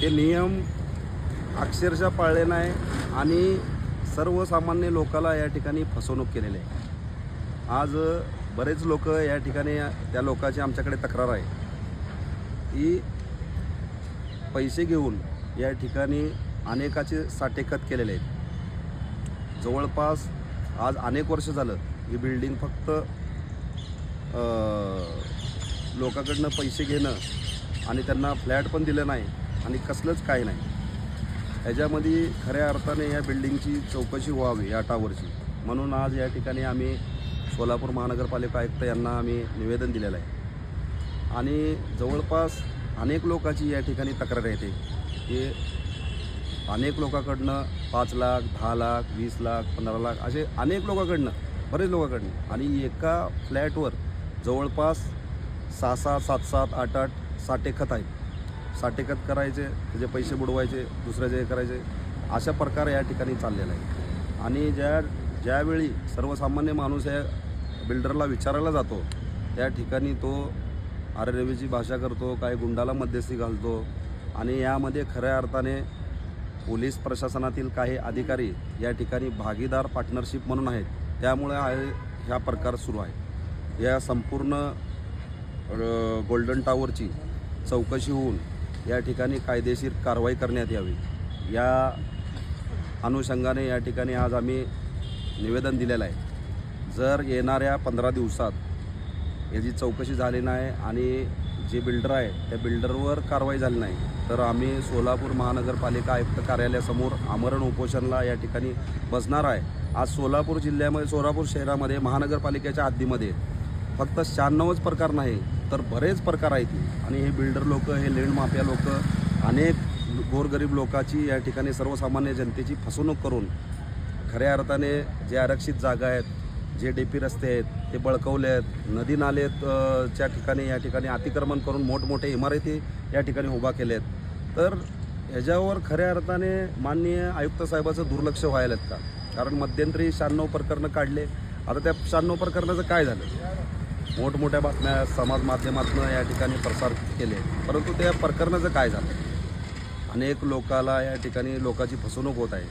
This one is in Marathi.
ते नियम अक्षरशः पाळले नाही आणि सर्वसामान्य लोकाला या ठिकाणी फसवणूक केलेली आहे. आज बरेच लोक या ठिकाणी त्या लोकाची आमच्याकडे तक्रार आहे. की पैसे घेऊन या ठिकाणी अनेकाचे साठेखत केलेले आहेत. जवळपास आज अनेक वर्ष झालं ही बिल्डिंग फक्त अ, लोकांकडनं पैसे घेणं आणि त्यांना फ्लॅट पण दिलं नाही. आणि कसलंच काही नाही. ह्याच्यामध्ये खऱ्या अर्थाने या बिल्डिंगची चौकशी व्हावी या टावरची. म्हणून आज या ठिकाणी आम्ही सोलापूर महानगरपालिका आयुक्त यांना आम्ही निवेदन दिलेलं आहे. आणि जवळपास अनेक लोकांची या ठिकाणी तक्रार येते की अनेक लोकांकडनं पाच लाख दहा लाख वीस लाख पंधरा लाख असे अनेक लोकांकडनं बरेच लोकांकडनं. आणि एका फ्लॅटवर जवळपास सहा सहा सात सात आठ आठ साठे खत आहेत. साठेकत करायचे त्याचे पैसे बुडवायचे दुसऱ्याचे हे करायचे अशा प्रकार या ठिकाणी चाललेला आहे. आणि ज्या ज्यावेळी सर्वसामान्य माणूस या बिल्डरला विचारायला जातो त्या ठिकाणी तो आरेरवीची भाषा करतो काही गुंडाला मध्यस्थी घालतो आणि यामध्ये खऱ्या अर्थाने पोलीस प्रशासनातील काही अधिकारी या ठिकाणी भागीदार पार्टनरशिप म्हणून आहेत. त्यामुळे हा ह्या प्रकार सुरू आहे. या संपूर्ण गोल्डन टावरची चौकशी होऊन या ठिकाणी कायदेशीर कारवाई करण्यात यावी. या अनुषंगाने या ठिकाणी आज आम्ही निवेदन दिलेलं आहे. जर येणाऱ्या पंधरा दिवसात याची चौकशी झाली नाही आणि जे बिल्डर आहे त्या बिल्डरवर कारवाई झाली नाही तर आम्ही सोलापूर महानगरपालिका आयुक्त कार्यालयासमोर आमरण उपोषणला या ठिकाणी बसणार आहे. आज सोलापूर जिल्ह्यामध्ये सोलापूर शहरामध्ये महानगरपालिकेच्या हद्दीमध्ये फक्त शहाण्णवच प्रकार नाही तर बरेच प्रकार आहेत आणि हे बिल्डर लोक हे लेंड माफिया लोक अनेक गोरगरीब लोकांची या ठिकाणी सर्वसामान्य जनतेची फसवणूक करून खऱ्या अर्थाने जे आरक्षित जागा आहेत जे डेपी रस्ते आहेत ते बळकवले आहेत. नदी नालेत च्या ठिकाणी या ठिकाणी अतिक्रमण करून मोठमोठे इमारती या ठिकाणी उभा केले आहेत तर ह्याच्यावर खऱ्या अर्थाने माननीय आयुक्त साहेबाचं दुर्लक्ष व्हायला आहेत का? कारण मध्यंतरी शहाण्णव प्रकरणं काढले. आता त्या शहाण्णव प्रकरणाचं काय झालं? मोठमोठ्या बातम्या समाज माध्यमातून या ठिकाणी प्रसार केले. परंतु त्या प्रकरणाचं काय झालं? अनेक लोकाला या ठिकाणी लोकांची फसवणूक होत आहे.